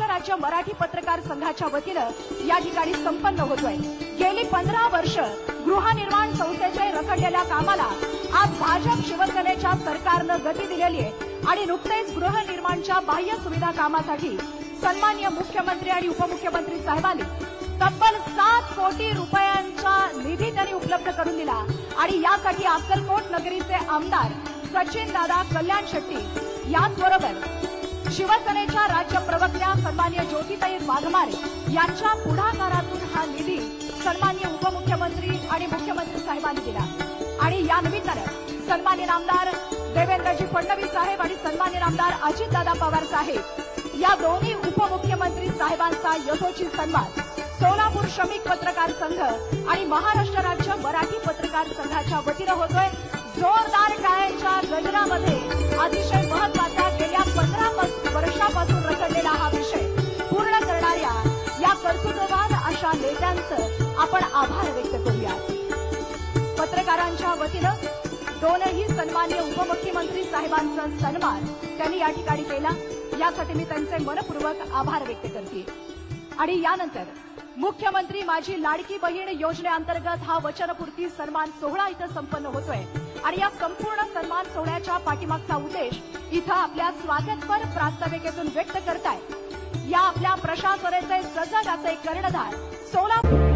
राज्य मराठी पत्रकार संघाच्या वतीनं या ठिकाणी संपन्न होतोय. गेली पंधरा वर्ष गृहनिर्माण संस्थेचे रखडलेल्या कामाला आज भाजप शिवसेनेच्या सरकारनं गती दिलेली आहे आणि नुकतेच गृहनिर्माणच्या बाह्य सुविधा कामासाठी सन्मान्य मुख्यमंत्री आणि उपमुख्यमंत्री साहेबांनी तब्बल सात कोटी रुपयांचा निधी त्यांनी उपलब्ध करून दिला. आणि यासाठी अक्कलकोट नगरीचे आमदार सचिन दादा कल्याण शेट्टी याचबरोबर शिवसेनेच्या राज्य प्रवक्त्या सन्मान्य ज्योतिताई वाघमारे यांच्या पुढाकारातून हा निधी सन्मान्य उपमुख्यमंत्री आणि मुख्यमंत्री साहेबांनी दिला. आणि या निमित्तानं सन्मान्य आमदार देवेंद्रजी फडणवीस साहेब आणि सन्मान्य आमदार अजितदादा पवार साहेब या दोन्ही उपमुख्यमंत्री साहेबांचा यथोचित सन्मान सोलापूर श्रमिक पत्रकार संघ आणि महाराष्ट्र राज्य मराठी पत्रकार संघाच्या वतीनं होतोय. जोरदार टाळ्यांच्या गजरामध्ये नेत्यांचं आपण आभार व्यक्त करूया पत्रकारांच्या वतीनं दोनही सन्मान्य उपमुख्यमंत्री साहेबांचा सन्मान त्यांनी या ठिकाणी केला. यासाठी मी त्यांचे मनपूर्वक आभार व्यक्त करते. आणि यानंतर मुख्यमंत्री माझी लाडकी बहीण योजनेअंतर्गत हा वचनपूर्ती सन्मान सोहळा इथं संपन्न होतोय. आणि या संपूर्ण सन्मान सोहळ्याच्या पाठीमागचा उद्देश इथं आपल्या स्वागतपर प्रास्ताविकेतून व्यक्त करताय. प्रशासनेचे सजग असे कर्णधार सोलापूर